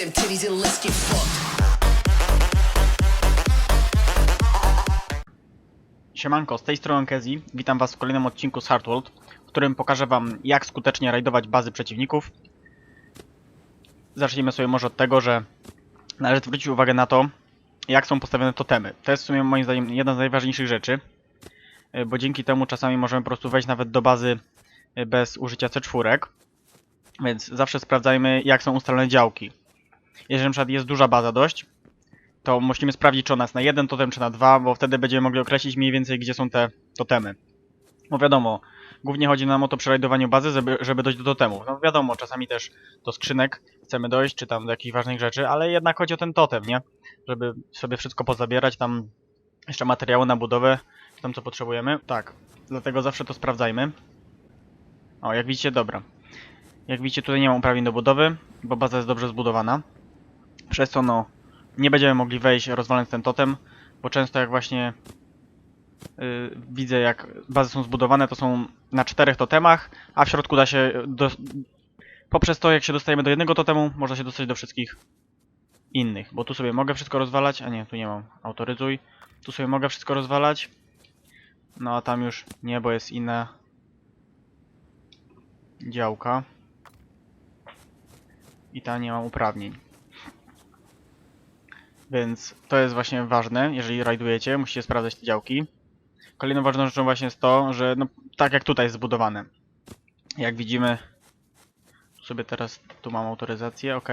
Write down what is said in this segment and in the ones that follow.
them titties and let's get fucked. Siemanko, z tej strony Kezi. Witam was w kolejnym odcinku z Hardworld, w którym pokażę wam jak skutecznie rajdować bazy przeciwników. Zacznijmy sobie może od tego, że należy zwrócić uwagę na to, jak są postawione totemy. To jest w sumie moim zdaniem jedna z najważniejszych rzeczy, y, bo dzięki temu czasami możemy po prostu wejść nawet do bazy y, bez użycia C4. Więc zawsze sprawdzajmy jak są ustalone działki. Jeżeli na przykład jest duża baza dość, to musimy sprawdzić, czy ona jest na jeden totem, czy na dwa, bo wtedy będziemy mogli określić mniej więcej, gdzie są te totemy. Bo wiadomo, głównie chodzi nam o to przerajdowanie bazy, żeby, żeby dojść do totemów. No wiadomo, czasami też do skrzynek chcemy dojść, czy tam do jakichś ważnych rzeczy, ale jednak chodzi o ten totem, nie? Żeby sobie wszystko pozabierać, tam jeszcze materiały na budowę, czy tam co potrzebujemy. Tak, dlatego zawsze to sprawdzajmy. O, jak widzicie, dobra. Jak widzicie, tutaj nie mam uprawnień do budowy, bo baza jest dobrze zbudowana. Przez co, no, nie będziemy mogli wejść rozwalając ten totem, bo często jak właśnie yy, widzę jak bazy są zbudowane, to są na czterech totemach, a w środku da się do, poprzez to jak się dostajemy do jednego totemu, można się dostać do wszystkich innych, bo tu sobie mogę wszystko rozwalać, a nie, tu nie mam, autoryzuj, tu sobie mogę wszystko rozwalać, no a tam już nie, bo jest inna działka. I ta nie mam uprawnień. Więc to jest właśnie ważne, jeżeli rajdujecie, musicie sprawdzać te działki. Kolejną ważną rzeczą właśnie jest to, że no, tak jak tutaj jest zbudowane. Jak widzimy, sobie teraz, tu mam autoryzację, ok.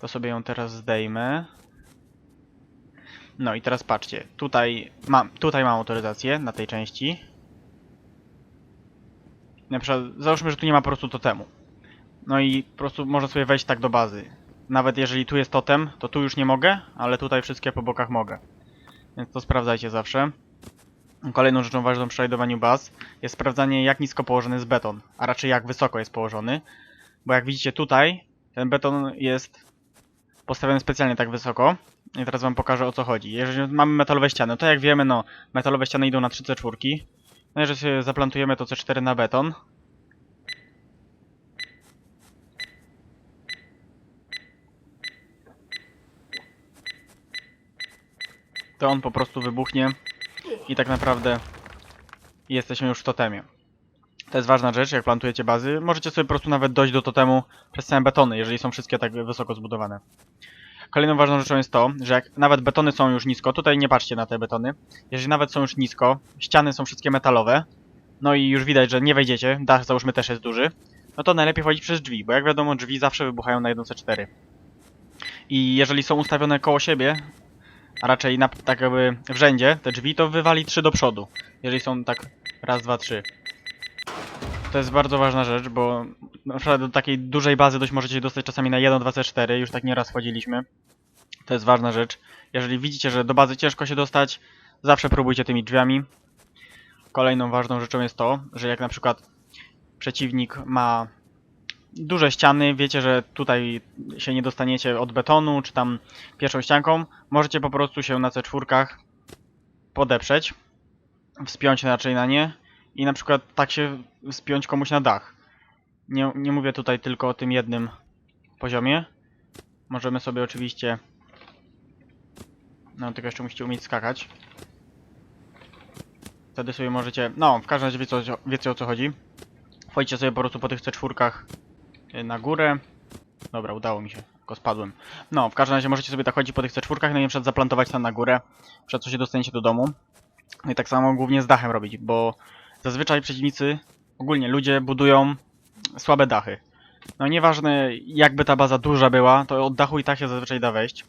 To sobie ją teraz zdejmę. No i teraz patrzcie, tutaj mam, tutaj mam autoryzację na tej części. Na przykład, załóżmy, że tu nie ma po prostu totemu. No i po prostu można sobie wejść tak do bazy. Nawet jeżeli tu jest totem, to tu już nie mogę, ale tutaj wszystkie po bokach mogę. Więc to sprawdzajcie zawsze. Kolejną rzeczą ważną przy rajdowaniu baz jest sprawdzanie jak nisko położony jest beton, a raczej jak wysoko jest położony. Bo jak widzicie tutaj, ten beton jest postawiony specjalnie tak wysoko. I teraz wam pokażę o co chodzi. Jeżeli mamy metalowe ściany, to jak wiemy, no, metalowe ściany idą na 3 C4. No jeżeli zaplantujemy to C4 na beton, to on po prostu wybuchnie i tak naprawdę jesteśmy już w totemie. To jest ważna rzecz, jak plantujecie bazy. Możecie sobie po prostu nawet dojść do totemu przez same betony, jeżeli są wszystkie tak wysoko zbudowane. Kolejną ważną rzeczą jest to, że jak nawet betony są już nisko, tutaj nie patrzcie na te betony, jeżeli nawet są już nisko, ściany są wszystkie metalowe, no i już widać, że nie wejdziecie, dach załóżmy też jest duży, no to najlepiej wchodzić przez drzwi, bo jak wiadomo drzwi zawsze wybuchają na 1C4. I jeżeli są ustawione koło siebie, a raczej na, tak jakby w rzędzie te drzwi, to wywali 3 do przodu. Jeżeli są tak raz, dwa, trzy. To jest bardzo ważna rzecz, bo na przykład do takiej dużej bazy dość możecie dostać czasami na 1, 2, C4, już tak nieraz wchodziliśmy. To jest ważna rzecz. Jeżeli widzicie, że do bazy ciężko się dostać, zawsze próbujcie tymi drzwiami. Kolejną ważną rzeczą jest to, że jak na przykład przeciwnik ma duże ściany, wiecie, że tutaj się nie dostaniecie od betonu, czy tam pierwszą ścianką, możecie po prostu się na C4 podeprzeć, wspiąć raczej na nie i na przykład tak się wspiąć komuś na dach. Nie, nie mówię tutaj tylko o tym jednym poziomie. Możemy sobie oczywiście... No, tylko jeszcze musicie umieć skakać. Wtedy sobie możecie... No, w każdym razie wiecie, wiecie o co chodzi. Wchodzicie sobie po prostu po tych C4 y, na górę. Dobra, udało mi się, tylko spadłem. No, w każdym razie możecie sobie tak chodzić po tych C4, no i na przykład zaplantować tam na górę, przed co się dostaniecie do domu. No i tak samo głównie z dachem robić, bo zazwyczaj przeciwnicy, ogólnie ludzie budują słabe dachy. No nieważne jakby ta baza duża była, to od dachu i tak się zazwyczaj da wejść.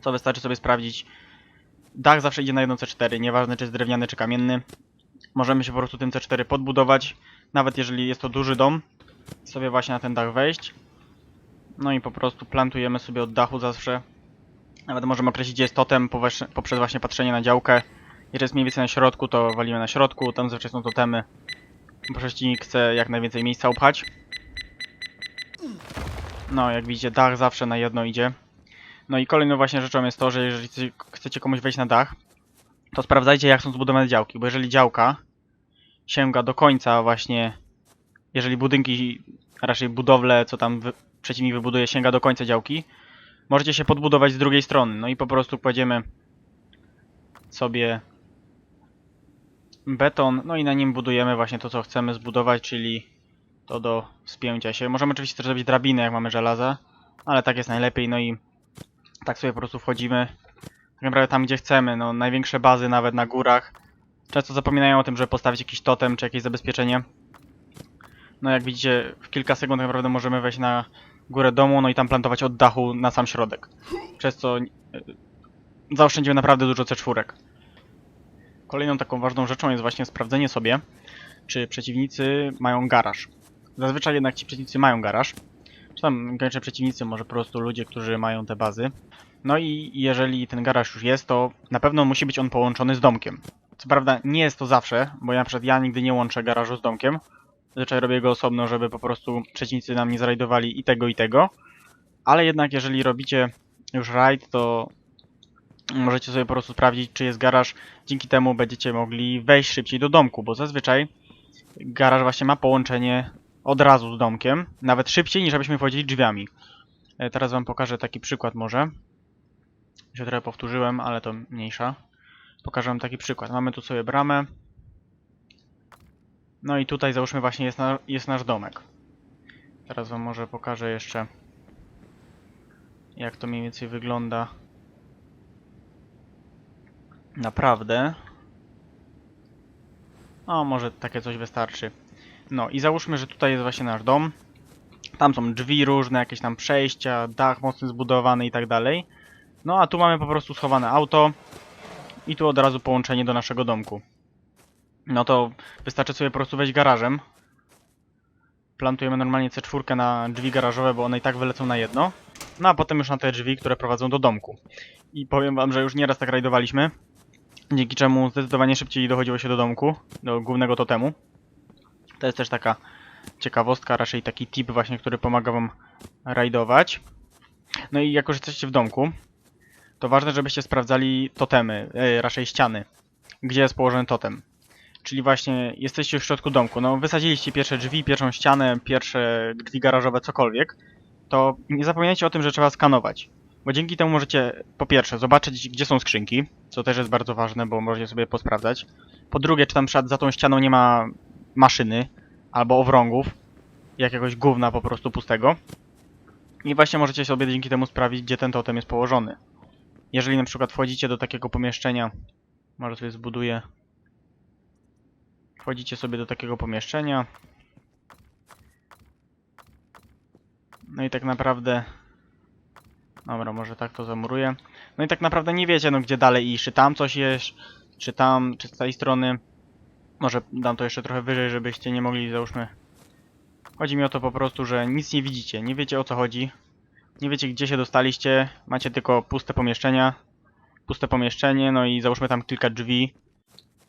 Co wystarczy sobie sprawdzić. Dach zawsze idzie na 1 C4, nieważne czy jest drewniany czy kamienny. Możemy się po prostu tym C4 podbudować, nawet jeżeli jest to duży dom, sobie właśnie na ten dach wejść. No i po prostu plantujemy sobie od dachu zawsze. Nawet możemy określić gdzie jest totem poprzez właśnie patrzenie na działkę. Jeżeli jest mniej więcej na środku, to walimy na środku, tam zazwyczaj są totemy. Bo przeciwnik chce jak najwięcej miejsca upchać. No, jak widzicie, dach zawsze na jedno idzie. No i kolejną właśnie rzeczą jest to, że jeżeli chcecie komuś wejść na dach, to sprawdzajcie jak są zbudowane działki, bo jeżeli działka sięga do końca właśnie, jeżeli budynki, a raczej budowle, co tam wy przeciwnik wybuduje, sięga do końca działki, możecie się podbudować z drugiej strony. No i po prostu kładziemy sobie beton, no i na nim budujemy właśnie to, co chcemy zbudować, czyli to do wspięcia się. Możemy oczywiście też zrobić drabinę, jak mamy żelaza, ale tak jest najlepiej, no i tak sobie po prostu wchodzimy tak naprawdę tam, gdzie chcemy. No, największe bazy nawet na górach często zapominają o tym, żeby postawić jakiś totem czy jakieś zabezpieczenie. No jak widzicie, w kilka sekund tak naprawdę możemy wejść na górę domu, no i tam plantować od dachu na sam środek. Przez co e, zaoszczędzimy naprawdę dużo C4. Kolejną taką ważną rzeczą jest właśnie sprawdzenie sobie, czy przeciwnicy mają garaż. Zazwyczaj jednak ci przeciwnicy mają garaż. Czy tam koniecznie przeciwnicy, może po prostu ludzie, którzy mają te bazy. No i jeżeli ten garaż już jest, to na pewno musi być on połączony z domkiem. Co prawda nie jest to zawsze, bo ja na przykład ja nigdy nie łączę garażu z domkiem. Zazwyczaj robię go osobno, żeby po prostu przeciwnicy nam nie zrajdowali i tego i tego. Ale jednak jeżeli robicie już raid, to możecie sobie po prostu sprawdzić, czy jest garaż. Dzięki temu będziecie mogli wejść szybciej do domku, bo zazwyczaj garaż właśnie ma połączenie od razu z domkiem, nawet szybciej niż abyśmy wchodzili drzwiami. E, Teraz wam pokażę taki przykład może. Się trochę powtórzyłem, ale to mniejsza. Pokażę wam taki przykład. Mamy tu sobie bramę. No i tutaj załóżmy właśnie jest, na, jest nasz domek. Teraz wam może pokażę jeszcze jak to mniej więcej wygląda naprawdę. O, może takie coś wystarczy. No i załóżmy, że tutaj jest właśnie nasz dom. Tam są drzwi różne, jakieś tam przejścia, dach mocno zbudowany i tak dalej. No a tu mamy po prostu schowane auto i tu od razu połączenie do naszego domku. No to wystarczy sobie po prostu wejść garażem. Plantujemy normalnie C4 na drzwi garażowe, bo one i tak wylecą na jedno. No a potem już na te drzwi, które prowadzą do domku. I powiem wam, że już nieraz tak rajdowaliśmy. Dzięki czemu zdecydowanie szybciej dochodziło się do domku, do głównego totemu. To jest też taka ciekawostka, raczej taki tip właśnie, który pomaga wam rajdować. No i jak już jesteście w domku, to ważne, żebyście sprawdzali totemy, e, raczej ściany, gdzie jest położony totem. Czyli właśnie jesteście w środku domku, no wysadziliście pierwsze drzwi, pierwszą ścianę, pierwsze drzwi garażowe, cokolwiek, to nie zapominajcie o tym, że trzeba skanować. Bo dzięki temu możecie po pierwsze zobaczyć, gdzie są skrzynki, co też jest bardzo ważne, bo możecie sobie posprawdzać. Po drugie, czy tam przed za tą ścianą nie ma maszyny albo owrągów, jakiegoś gówna po prostu pustego. I właśnie możecie sobie dzięki temu sprawdzić, gdzie ten totem jest położony. Jeżeli na przykład wchodzicie do takiego pomieszczenia, może sobie zbuduję. Wchodzicie sobie do takiego pomieszczenia. No i tak naprawdę. Dobra, może tak to zamuruję. No i tak naprawdę nie wiecie, no gdzie dalej iść. Czy tam coś jest, czy tam, czy z tej strony. Może dam to jeszcze trochę wyżej, żebyście nie mogli, załóżmy. Chodzi mi o to po prostu, że nic nie widzicie, nie wiecie o co chodzi. Nie wiecie gdzie się dostaliście, macie tylko puste pomieszczenia. Puste pomieszczenie, no i załóżmy tam kilka drzwi.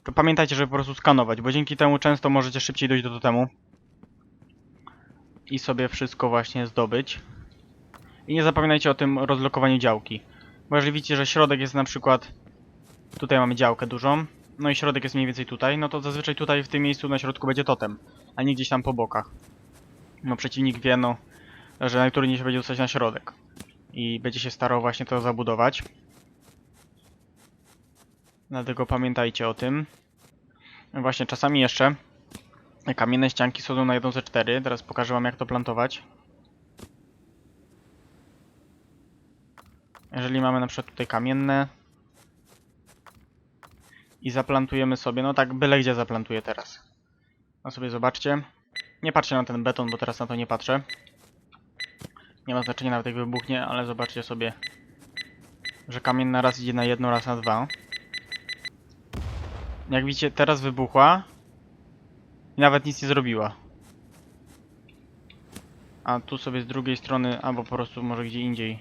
To pamiętajcie, żeby po prostu skanować, bo dzięki temu często możecie szybciej dojść do totemu. I sobie wszystko właśnie zdobyć. I nie zapominajcie o tym rozlokowaniu działki. Bo jeżeli widzicie, że środek jest na przykład... Tutaj mamy działkę dużą. No i środek jest mniej więcej tutaj, no to zazwyczaj tutaj w tym miejscu na środku będzie totem, a nie gdzieś tam po bokach. No przeciwnik wie, no, że najtrudniej się będzie dostać na środek. I będzie się starał właśnie to zabudować. Dlatego pamiętajcie o tym. Właśnie czasami jeszcze kamienne ścianki schodzą na 1 z 4. Teraz pokażę wam jak to plantować. Jeżeli mamy na przykład tutaj kamienne i zaplantujemy sobie, no tak byle gdzie zaplantuję teraz. No sobie zobaczcie. Nie patrzcie na ten beton, bo teraz na to nie patrzę. Nie ma znaczenia nawet jak wybuchnie, ale zobaczcie sobie, że kamienna raz idzie na jedno, raz na dwa. Jak widzicie, teraz wybuchła i nawet nic nie zrobiła. A tu sobie z drugiej strony, albo po prostu może gdzie indziej,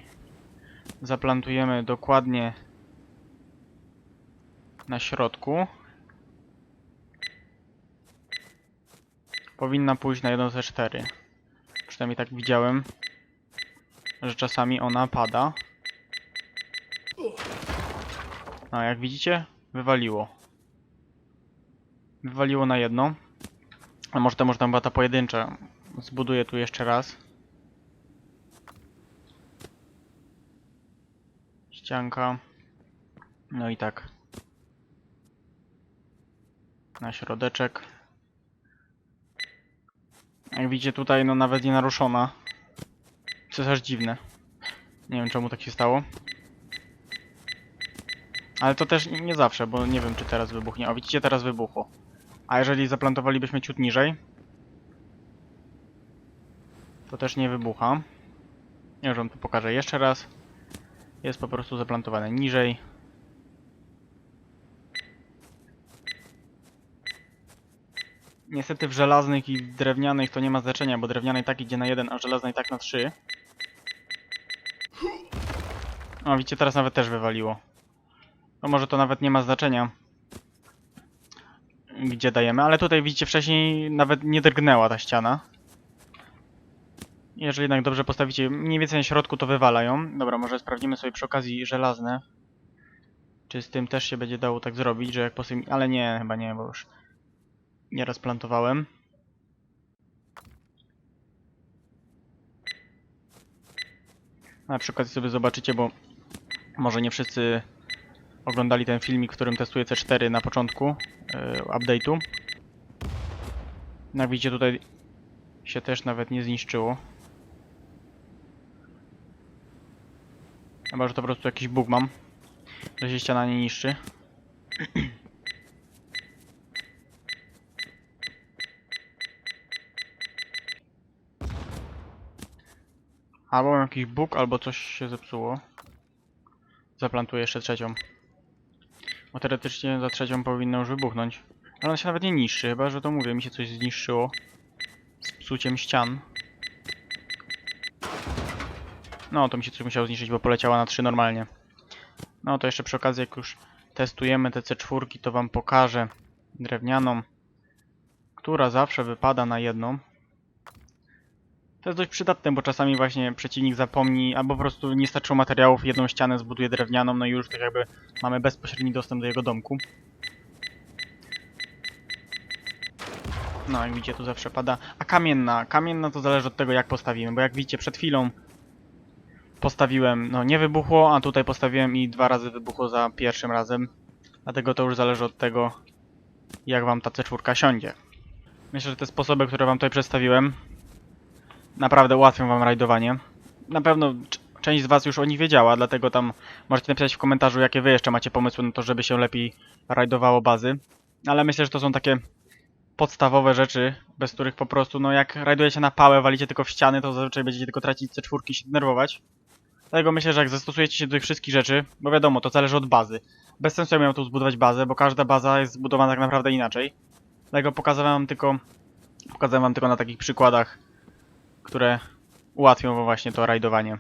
zaplantujemy dokładnie na środku. Powinna pójść na 1 ze 4. Przynajmniej tak widziałem, że czasami ona pada. A jak widzicie, wywaliło. Wywaliło na jedno, A może to, może tam była ta pojedyncza. Zbuduję tu jeszcze raz. Ścianka. No i tak. Na środeczek. Jak widzicie tutaj, no nawet nie naruszona. Co jest aż dziwne. Nie wiem czemu tak się stało. Ale to też nie zawsze, bo nie wiem czy teraz wybuchnie. O widzicie, teraz wybuchło. A jeżeli zaplantowalibyśmy ciut niżej, to też nie wybucha. Już wam to pokażę jeszcze raz. Jest po prostu zaplantowane niżej. Niestety w żelaznych i drewnianych to nie ma znaczenia, bo drewniany tak idzie na 1, a żelazny tak na 3. O, widzicie, teraz nawet też wywaliło. No może to nawet nie ma znaczenia, gdzie dajemy, ale tutaj widzicie wcześniej nawet nie drgnęła ta ściana. Jeżeli jednak dobrze postawicie mniej więcej na środku, to wywalają. Dobra, może sprawdzimy sobie przy okazji żelazne. Czy z tym też się będzie dało tak zrobić, że jak postawimy... Ale nie, chyba nie, bo już nieraz plantowałem. Na przykład sobie zobaczycie, bo może nie wszyscy oglądali ten filmik, w którym testuję C4 na początku yy, update'u. Jak widzicie tutaj się też nawet nie zniszczyło. Chyba, że to po prostu jakiś bug mam, że się ściana nie niszczy. Albo mam jakiś bug, albo coś się zepsuło. Zaplantuję jeszcze trzecią. Bo teoretycznie za trzecią powinno już wybuchnąć. Ale ona się nawet nie niszczy, chyba że to mówię, mi się coś zniszczyło. Z psuciem ścian. No, to mi się coś musiało zniszczyć, bo poleciała na 3 normalnie. No, to jeszcze przy okazji, jak już testujemy te C4, to wam pokażę drewnianą, która zawsze wypada na jedną. To jest dość przydatne, bo czasami właśnie przeciwnik zapomni, albo po prostu nie starczyło materiałów, jedną ścianę zbuduje drewnianą, no i już tak jakby mamy bezpośredni dostęp do jego domku. No, jak widzicie, tu zawsze pada. A kamienna? Kamienna to zależy od tego, jak postawimy, bo jak widzicie, przed chwilą postawiłem, no nie wybuchło, a tutaj postawiłem i dwa razy wybuchło za pierwszym razem. Dlatego to już zależy od tego, jak wam ta C4 siądzie. Myślę, że te sposoby, które wam tutaj przedstawiłem, naprawdę ułatwią wam rajdowanie. Na pewno część z was już o nich wiedziała, dlatego tam możecie napisać w komentarzu, jakie wy jeszcze macie pomysły na to, żeby się lepiej rajdowało bazy. Ale myślę, że to są takie podstawowe rzeczy, bez których po prostu, no jak rajdujecie na pałę, walicie tylko w ściany, to zazwyczaj będziecie tylko tracić C4 i się denerwować. Dlatego myślę, że jak zastosujecie się do tych wszystkich rzeczy, bo wiadomo, to zależy od bazy. Bez sensu ja miałem tu zbudować bazę, bo każda baza jest zbudowana tak naprawdę inaczej. Dlatego pokazałem wam tylko, pokazałem wam tylko na takich przykładach, które ułatwią wam właśnie to rajdowanie.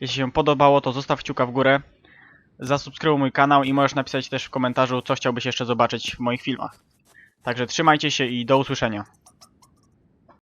Jeśli się podobało, to zostaw kciuka w górę, zasubskrybuj mój kanał i możesz napisać też w komentarzu, co chciałbyś jeszcze zobaczyć w moich filmach. Także trzymajcie się i do usłyszenia.